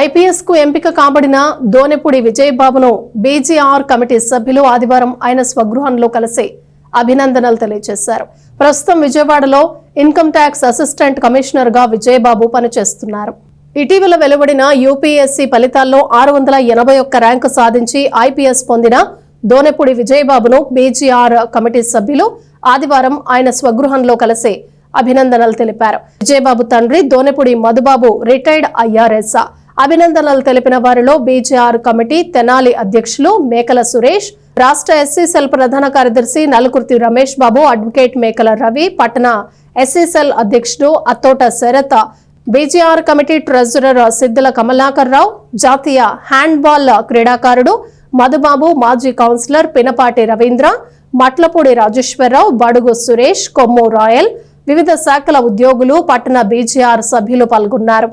ఐపీఎస్కు ఎంపిక కాబడిన దోనెపూడి విజయబాబును BGR committee సభ్యులు ఆదివారం ఆయన స్వగృహంలో కలిసి అభినందనలు తెలియజేశారు. ప్రస్తుతం విజయవాడలో ఇన్కమ్ ట్యాక్స్ అసిస్టెంట్ కమిషనర్గా విజయబాబు పనిచేస్తున్నారు. ఇటీవల వెలువడిన యూపీఎస్సీ ఫలితాల్లో ఆరు వందల ఎనభై ఒక్క ర్యాంకు సాధించి ఐపీఎస్ పొందిన దోనెపూడి విజయబాబును బీజీఆర్ కమిటీ సభ్యులు ఆదివారం ఆయన స్వగృహంలో కలిసి అభినందనలు తెలిపారు. విజయబాబు తండ్రి దోనెపూడి మధుబాబు రిటైర్డ్ ఐఆర్ఎస్ అభినందనలు తెలిపిన వారిలో బీజేఆర్ కమిటీ తెనాలి అధ్యక్షులు మేకల సురేష్ రాష్ట్ర ఎస్సీ సెల్ ప్రధాన కార్యదర్శి నలుకుర్తి రమేష్ బాబు అడ్వకేట్ మేకల రవి పట్టణ ఎస్సీ సెల్ అధ్యక్షుడు Attota Sarath BJR committee treasurer Siddula Kamalakar Rao జాతీయ హ్యాండ్బాల్ క్రీడాకారుడు మధుబాబు మాజీ కౌన్సిలర్ పినపాటి రవీంద్ర మట్లపూడి రాజేశ్వరరావు బడుగు సురేష్ కొమ్ము రాయల్ వివిధ శాఖల ఉద్యోగులు పట్టణ బీజేఆర్ సభ్యులు పాల్గొన్నారు.